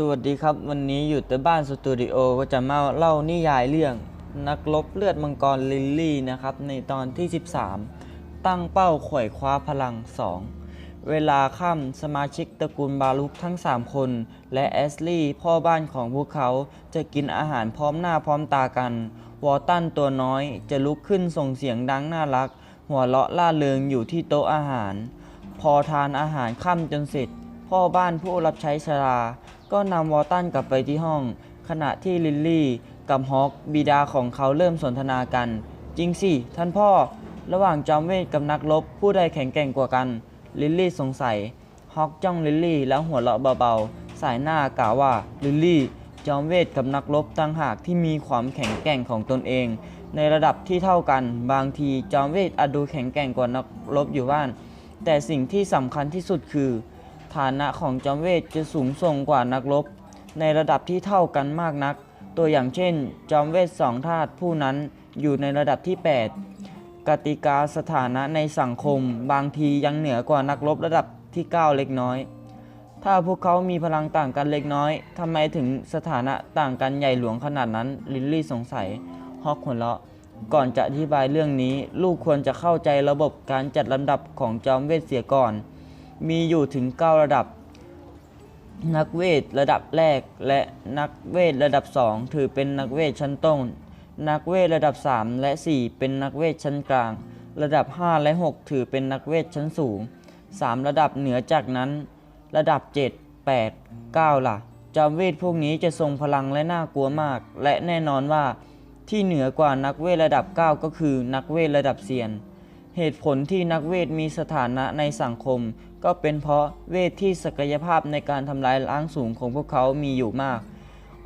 สวัสดีครับ วันนี้อยู่แต่บ้านสตูดิโอก็จะมาเล่านิยายเรื่อง นักรบเลือดมังกรลิลลี่นะครับ ในตอนที่ 13 ตั้งเป้าขวยคว้าพลัง 2 เวลาค่ำสมาชิกตระกูลบาลุกทั้ง 3 คน และแอสลี่พ่อบ้านของพวกเขาจะกินอาหารพร้อมหน้าพร้อมตากัน วอลตันตัวน้อยจะลุกขึ้นส่งเสียงดังน่ารัก หัวเราะล่าเริงอยู่ที่โต๊ะอาหาร พอทานอาหารค่ำจนเสร็จ พ่อบ้านผู้รับใช้ชรา ก็นำวอลตันกลับไปที่ห้อง ขณะที่ลิลลี่กับฮอกบิดาของเขาเริ่มสนทนากัน จริงสิ ท่านพ่อ ระหว่างจอมเวทกับนักรบผู้ใดแข็งแกร่งกว่ากัน ลิลลี่สงสัย ฮอกจ้องลิลลี่แล้วหัวเราะเบาๆ สายหน้ากล่าวว่า ลิลลี่ จอมเวทกับนักรบต่างหากที่มีความแข็งแกร่งของตนเอง ในระดับที่เท่ากัน บางทีจอมเวทอาจดูแข็งแกร่งกว่านักรบอยู่บ้าน แต่สิ่งที่สำคัญที่สุดคือ ฐานะของจอมเวทจะสูงส่งกว่านักรบ ในระดับที่เท่ากันมากนัก ตัวอย่างเช่น จอมเวทสองธาตุผู้นั้นอยู่ในระดับที่ 8 กติกาสถานะในสังคม บางทียังเหนือกว่านักรบระดับที่ 9 เล็กน้อย ถ้าพวกเขามีพลังต่างกันเล็กน้อยทำไมถึงสถานะต่างกันใหญ่หลวงขนาดนั้น ลิลลี่สงสัยฮอกหัวเราะก่อนจะอธิบายเรื่องนี้ ลูกควรจะเข้าใจระบบการจัดลำดับของจอมเวทเสียก่อน มีอยู่ถึง 9 ระดับ นักเวทระดับแรก และนักเวทระดับ 2 ถือเป็นนักเวทชั้นต้น นักเวทระดับ 3 และ 4 เป็นนักเวทชั้นกลาง ระดับ 5 และ 6 ถือเป็นนักเวทชั้นสูง 3 ระดับเหนือจากนั้น ระดับ 7 8 9 ล่ะจอมเวทพวกนี้จะทรงพลังและน่ากลัวมาก และแน่นอนว่าที่เหนือกว่านักเวทระดับ 9 ก็คือนักเวทระดับเซียน เหตุผลที่นักเวทมีสถานะในสังคม ก็เป็นเพราะเวทที่ศักยภาพในการทำลายล้างสูงของพวกเขามีอยู่มาก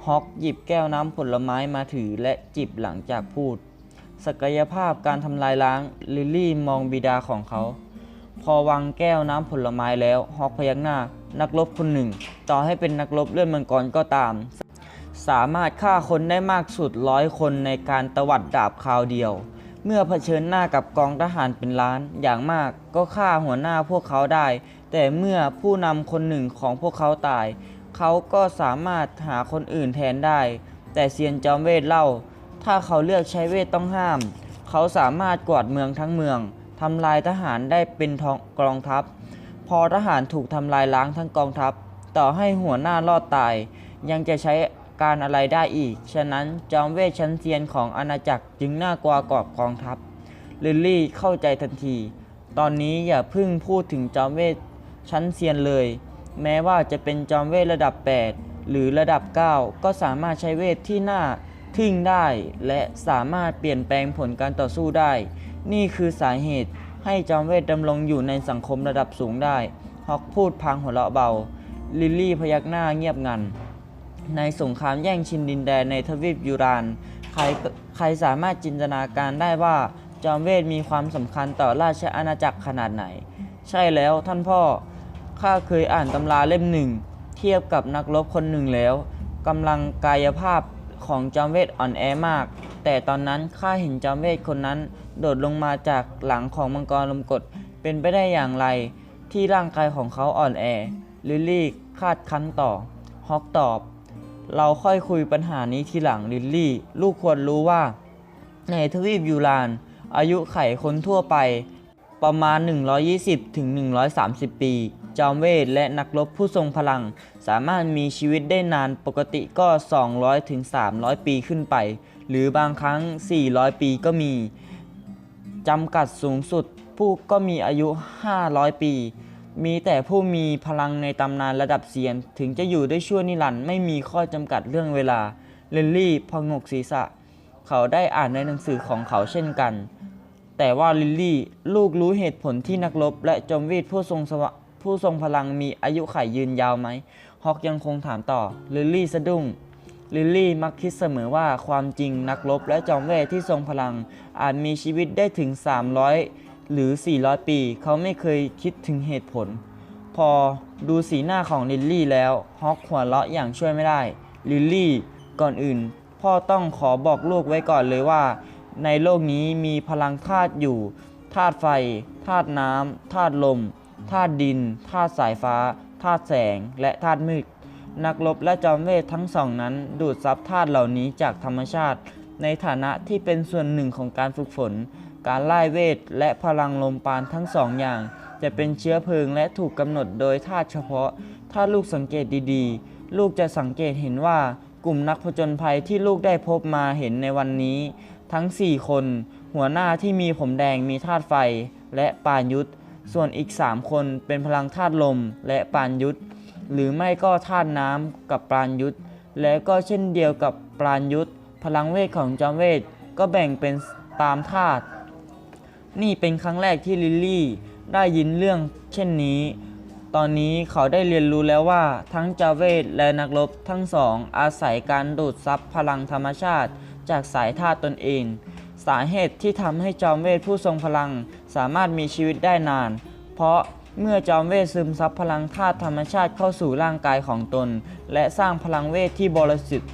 ฮอกหยิบแก้วน้ำผลไม้มาถือและจิบหลังจากพูด ศักยภาพการทำลายล้าง ลิลลี่มองบิดาของเขา พอวางแก้วน้ำผลไม้แล้วฮอกพยักหน้า นักรบคนหนึ่ง ต่อให้เป็นนักรบเลื่อดมังกรก็ตาม สามารถฆ่าคนได้มากสุดร้อยคนในการตวัดดาบคราวเดียว เมื่อเผชิญหน้ากับกองทหารเป็นล้านอย่างมากก็ฆ่าหัวหน้าพวกเขาได้ แต่เมื่อผู้นำคนหนึ่งของพวกเขาตาย เขาก็สามารถหาคนอื่นแทนได้ แต่เซียนจอมเวทเล่า ถ้าเขาเลือกใช้เวทต้องห้าม เขาสามารถกวาดเมืองทั้งเมืองทำลายทหารได้เป็นทองกองทัพ พอทหารถูกทำลายล้างทั้งกองทัพ ต่อให้หัวหน้ารอดตาย ยังจะใช้ การอะไรได้อีก ฉะนั้นจอมเวทชั้นเซียนของอาณาจักรจึงน่ากลัวกว่ากองทัพลิลลี่เข้าใจทันที ตอนนี้อย่าพิ่งพูดถึงจอมเวทชั้นเซียนเลย แม้ว่าจะเป็นจอมเวทระดับ 8 หรือระดับ 9 ก็สามารถใช้เวทที่น่าทึ่งได้ และสามารถเปลี่ยนแปลงผลการต่อสู้ได้ นี่คือสาเหตุให้จอมเวทดำรงอยู่ในสังคมระดับสูงได้ ฮอกพูดพางหัวเราะเบา ลิลลี่พยักหน้าเงียบงัน ในสงครามแย่งชิงดินแดนในทวีปยูราน ใครใครสามารถจินตนาการได้ว่าจอมเวทมีความสำคัญต่อราชอาณาจักรขนาดไหน ใช่แล้วท่านพ่อ ข้าเคยอ่านตำราเล่มหนึ่ง เทียบกับนักรบคนหนึ่งแล้วกำลังกายภาพของจอมเวทอ่อนแอมาก แต่ตอนนั้นข้าเห็นจอมเวทคนนั้น โดดลงมาจากหลังของมังกรลมกดเป็นไปได้อย่างไร ที่ร่างกายของเขาอ่อนแอลิลลี่คาดคั้นต่อ ฮอกตอบ เราค่อยคุยปัญหานี้ทีหลังลิลลี่ ลูกควรรู้ว่า ในทวีปยูราน อายุไขคนทั่วไป ประมาณ 120ถึง130 ปี จอมเวทและนักรบผู้ทรงพลัง สามารถมีชีวิตได้นานปกติก็200ถึงปีขึ้นไป หรือบางครั้ง 400 ปีก็มีจำกัดสูงสุดผู้ก็มีอายุ 500 ปี มีแต่ผู้มีพลังในตำนานระดับเซียน ถึงจะอยู่ได้ชั่วนิรันดร์ไม่มีข้อจำกัดเรื่องเวลา เลนลี่พงกศีรษะ เขาได้อ่านในหนังสือของเขาเช่นกัน แต่ว่าลิลลี่ลูกรู้เหตุผลที่นักรบและจอมเวทผู้ทรงสวผู้ทรงพลังมีอายุขัยยืนยาวไหม ฮอกยังคงถามต่อ ลิลลี่สะดุ้ง ลิลลี่มักคิดเสมอว่าความจริงนักรบและจอมเวทที่ทรงพลังอาจมีชีวิตได้ถึง 300 หรือ 400 ปี เขาไม่เคยคิดถึงเหตุผล พอดูสีหน้าของลิลลี่แล้วฮอกหัวเราะอย่างช่วยไม่ได้ ลิลลี่ก่อนอื่น พ่อต้องขอบอกลูกไว้ก่อนเลยว่า ในโลกนี้มีพลังธาตุอยู่ธาตุไฟธาตุน้ำธาตุลมธาตุดินธาตุสายฟ้าธาตุแสงและธาตุมืดนักรบและจอมเวททั้งสองนั้น ดูดซับธาตุเหล่านี้จากธรรมชาติ ในฐานะที่เป็นส่วนหนึ่งของการฝึกฝน การไล่เวทและพลังลมปานทั้งสองอย่าง จะเป็นเชื้อเพลิงและถูกกำหนดโดยธาตุเฉพาะ ถ้าลูกสังเกตดีๆ ลูกจะสังเกตเห็นว่ากลุ่มนักผจญภัยที่ลูกได้พบมาเห็นในวันนี้ ทั้ง 4 คน หัวหน้าที่มีผมแดงมีธาตุไฟและปานยุทธส่วนอีก 3 คนเป็นพลังธาตุลมและปานยุทธหรือไม่ก็ธาตุน้ำกับปานยุทธและก็เช่นเดียวกับปานยุทธพลังเวทของจอมเวทก็แบ่งเป็นตามธาตุ นี่เป็นครั้งแรกที่ลิลลี่ได้ยินเรื่องเช่นนี้ ตอนนี้เขาได้เรียนรู้แล้วว่าทั้งจาเวทและนักรบทั้งสอง อาศัยการดูดซับพลังธรรมชาติ จากสายธาตุตนเอง สาเหตุที่ทำให้จอมเวทผู้ทรงพลังสามารถมีชีวิตได้นาน เพราะเมื่อจอมเวทซึมซับพลังธาตุธรรมชาติเข้าสู่ร่างกายของตน และสร้างพลังเวทที่บริสุทธิ์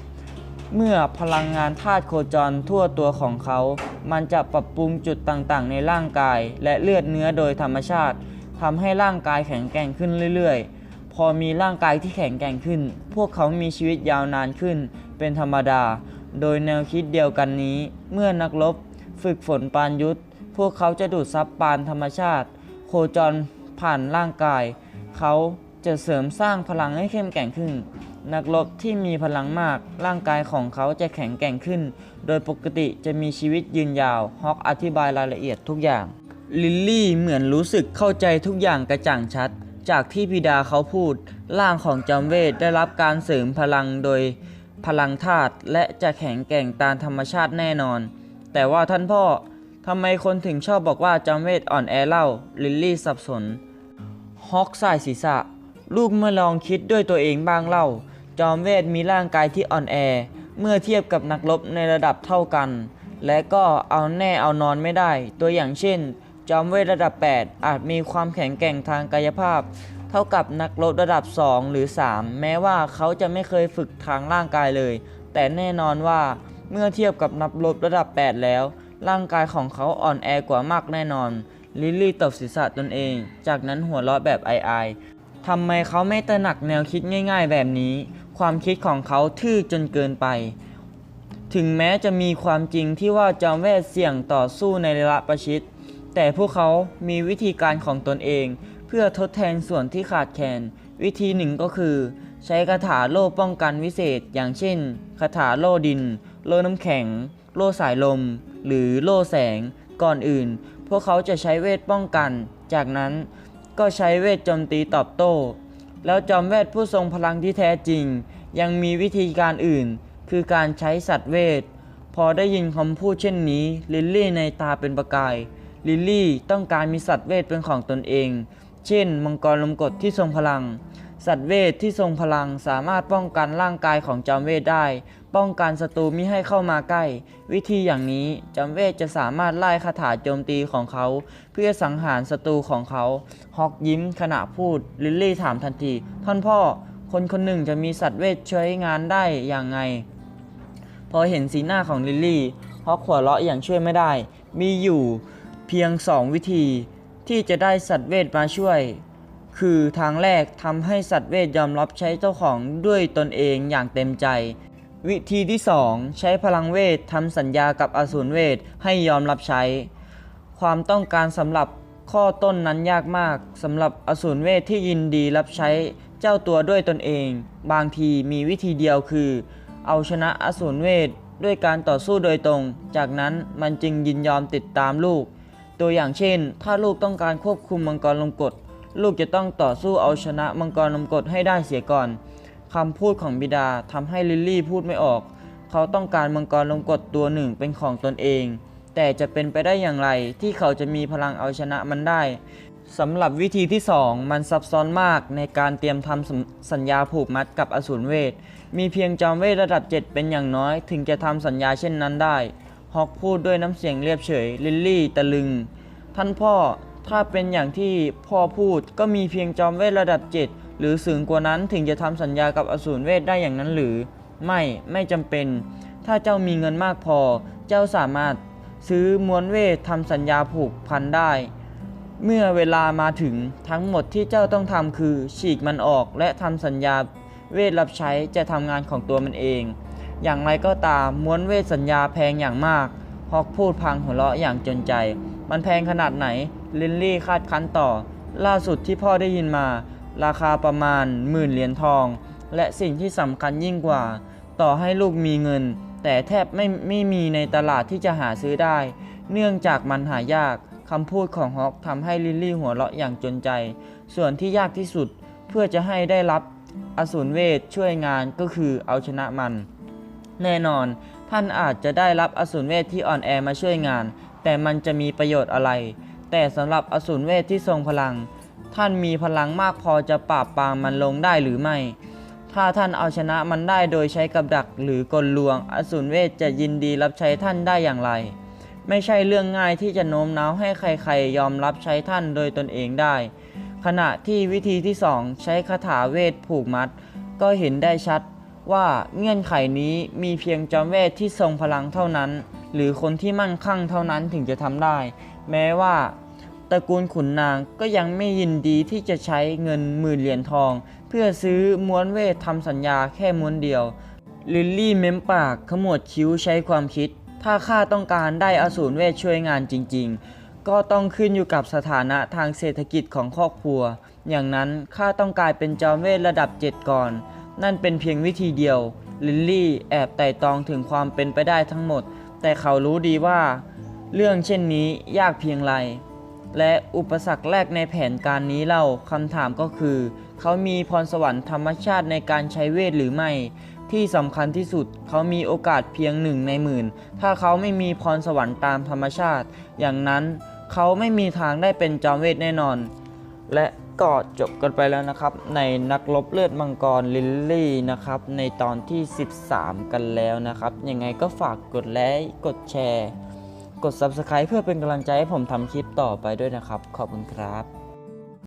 เมื่อพลังงานธาตุโคจรทั่วตัวของเขา มันจะปรับปรุงจุดต่างๆ ในร่างกาย และเลือดเนื้อโดยธรรมชาติทำให้ร่างกายแข็งแกร่งขึ้นเรื่อยๆ พอมีร่างกายที่แข็งแกร่งขึ้น พวกเขามีชีวิตยาวนานขึ้น เป็นธรรมดา โดยแนวคิดเดียวกันนี้ เมื่อนักรบ ฝึกฝนปานยุทธ พวกเขาจะดูดซับปานธรรมชาติ โคจรผ่านร่างกาย เขา จะเสริมสร้างพลังให้เข้มแกร่งขึ้น นักรบที่มีพลังมาก ร่างกายของเขาจะแข็งแกร่งขึ้น โดยปกติจะมีชีวิตยืนยาว ฮอกอธิบายรายละเอียดทุกอย่าง ลิลลี่เหมือนรู้สึกเข้าใจทุกอย่างกระจ่างชัด จากที่พิดาเขาพูด ร่างของจอมเวทได้รับการเสริมพลังโดยพลังธาตุและจะแข็งแกร่งตามธรรมชาติแน่นอน แต่ว่าท่านพ่อทำไมคนถึงชอบบอกว่าจอมเวทอ่อนแอเล่า ลิลลี่สับสน ฮอกสายศีรษะ ลูกเมื่อลองคิดด้วยตัวเองบ้างเล่า จอมเวทมีร่างกายที่อ่อนแอ เมื่อเทียบกับนักรบในระดับเท่ากัน และก็เอาแน่เอานอนไม่ได้ ตัวอย่างเช่น จอมเวทระดับ 8 อาจมีความแข็งแกร่งทางกายภาพ เท่ากับนักรบระดับ 2 หรือ 3 แม้ว่าเขาจะไม่เคยฝึกทางร่างกายเลย แต่แน่นอนว่าเมื่อเทียบกับนักรบระดับ 8 แล้ว ร่างกายของเขาอ่อนแอกว่ามากแน่นอนลิลลี่ตบศีรษะตนเอง จากนั้นหัวเราะแบบไอาย ทำไมเขาไม่ตระหนักแนวคิดง่าย ๆ แบบนี้ ความคิดของเขาทื่อจนเกินไป ถึงแม้จะมีความจริงที่ว่าจอมเวทเสี่ยงต่อสู้ในระยะประชิด แต่พวกเขามีวิธีการของตนเอง เพื่อทดแทนส่วนที่ขาดแคลน วิธีหนึ่งก็คือ ใช้คาถาโล่ป้องกันวิเศษ อย่างเช่น คาถาโล่ดิน โล่น้ำแข็ง โล่สายลม หรือโล่แสง ก่อนอื่น พวกเขาจะใช้เวทป้องกัน จากนั้น ก็ใช้เวทโจมตีตอบโต้ แล้วจอมเวทผู้ทรงพลังที่แท้จริง ยังมีวิธีการอื่น คือการใช้สัตว์เวท พอได้ยินคำพูดเช่นนี้ ลิลลี่ในตาเป็นประกาย ลิลลี่ต้องการมีสัตว์เวทเป็นของตนเอง เช่น มังกรลมกฎที่ทรงพลัง สัตว์เวทที่ทรงพลังสามารถป้องกันร่างกายของจอมเวทได้ ป้องกันศัตรูมิให้เข้ามาใกล้ วิธีอย่างนี้จอมเวทจะสามารถไล่คาถาโจมตีของเขา เพื่อสังหารศัตรูของเขา ฮอกยิ้มขณะพูด ลิลลี่ถามทันที ท่านพ่อ คนคนหนึ่งจะมีสัตว์เวทใช้งานได้อย่างไง พอเห็นสีหน้าของลิลลี่ฮอกหัวเราะอย่างช่วยไม่ได้ มีอยู่เพียงสองวิธีที่จะได้สัตว์เวทมาช่วย คือทางแรกทำให้สัตว์เวทยอมรับใช้เจ้าของด้วยตนเองอย่างเต็มใจ วิธีที่สองใช้พลังเวททำสัญญากับอสูรเวทให้ยอมรับใช้ ความต้องการสำหรับข้อต้นนั้นยากมากสำหรับอสูรเวทที่ยินดีรับใช้เจ้าตัวด้วยตนเอง บางทีมีวิธีเดียวคือ เอาชนะอสูรเวทด้วยการต่อสู้โดยตรง จากนั้นมันจึงยินยอมติดตามลูก ตัวอย่างเช่น ถ้าลูกต้องการควบคุมมังกรลมกฎลูกจะต้องต่อสู้เอาชนะมังกรลมกฎให้ได้เสียก่อน คำพูดของบิดาทำให้ลิลลี่พูดไม่ออก เขาต้องการมังกรลมกฎตัวหนึ่งเป็นของตนเอง แต่จะเป็นไปได้อย่างไรที่เขาจะมีพลังเอาชนะมันได้สำหรับวิธีที่ 2 มันซับซ้อนมากในการเตรียมทำสัญสัญญาผูกมัดกับอสูรเวท มีเพียงจอมเวทระดับ 7 เป็นอย่างน้อย ถึงจะทำสัญญาเช่นนั้นได้ ฮอกพูดด้วยน้ำเสียงเรียบเฉย ลิลลี่ตะลึง ท่านพ่อ ถ้าเป็นอย่างที่พ่อพูดก็มีเพียงจอมเวทระดับ 7 หรือสูงกว่านั้นถึงจะทำสัญญากับอสูรเวทได้อย่างนั้นหรือ ไม่ไม่จำเป็น ถ้าเจ้ามีเงินมากพอ เจ้าสามารถซื้อมวนเวททำสัญญาผูกพันได้ เมื่อเวลามาถึงทั้งหมดที่เจ้าต้องทำคือ ฉีกมันออกและทำสัญญาเวทรับใช้จะทำงานของตัวมันเอง อย่างไรก็ตามม้วนเวทสัญญาแพงอย่างมากฮอกพูดพังหัวเราะอย่างจนใจ มันแพงขนาดไหนลินลี่คาดคั้นต่อ ล่าสุดที่พ่อได้ยินมา ราคาประมาณหมื่นเหรียญทอง และสิ่งที่สำคัญยิ่งกว่า ต่อให้ลูกมีเงิน แต่แทบไม่ไม่มีในตลาดที่จะหาซื้อได้ เนื่องจากมันหายากคำพูดของฮอกทำให้ลิลลี่หัวเราะอย่างจนใจ ส่วนที่ยากที่สุดเพื่อจะให้ได้รับอสูรเวทช่วยงานก็คือเอาชนะมัน แน่นอน ท่านอาจจะได้รับอสูรเวทที่อ่อนแอมาช่วยงาน แต่มันจะมีประโยชน์อะไร แต่สำหรับอสูรเวทที่ทรงพลัง ท่านมีพลังมากพอจะปราบปรามมันลงได้หรือไม่ ถ้าท่านเอาชนะมันได้โดยใช้กับดักหรือกลลวง อสูรเวทจะยินดีรับใช้ท่านได้อย่างไร ไม่ใช่เรื่องง่ายที่จะโน้มน้าวให้ใครๆ ยอมรับใช้ท่านโดยตนเองได้ ขณะที่วิธีที่ 2 ใช้คาถาเวทผูกมัด ก็เห็นได้ชัดว่าเงื่อนไขนี้มีเพียงจอมเวทที่ทรงพลังเท่านั้น หรือคนที่มั่นคั่งเท่านั้นถึงจะทำได้ แม้ว่า ตระกูลขุนนางก็ยังไม่ยินดีที่จะใช้เงินหมื่นเหรียญทอง เพื่อซื้อม้วนเวททำสัญญาแค่ม้วนเดียวลิลลี่เม้มปากขมวดคิ้วใช้ความคิด ถ้าข้าต้องการได้อสูรเวทช่วยงานจริง ๆ ก็ต้องขึ้นอยู่กับสถานะทางเศรษฐกิจของครอบครัว อย่างนั้นข้าต้องกลายเป็นจอมเวทระดับเจ็ดก่อน นั่นเป็นเพียงวิธีเดียวลิลลี่แอบไต่ตองถึงความเป็นไปได้ทั้งหมด แต่เขารู้ดีว่า เรื่องเช่นนี้ยากเพียงไร และอุปสรรคแรกในแผนการนี้เล่าคำถามก็คือ เขามีพรสวรรค์ธรรมชาติในการใช้เวทหรือไม่ ที่สำคัญที่สุด เขามีโอกาสเพียงหนึ่งในหมื่น ถ้าเขาไม่มีพรสวรรค์ตามธรรมชาติ อย่างนั้นเขาไม่มีทางได้เป็นจอมเวทแน่นอน และก็จบกันไปแล้วนะครับ ในนักรบเลือดมังกรลิลลี่นะครับ ในตอนที่ 13 กันแล้วนะครับ ยังไงก็ฝากกดไลค์กดแชร์ กด Subscribe เพื่อเป็นกำลังใจให้ผมทำคลิปต่อไปด้วยนะครับ ขอบคุณครับ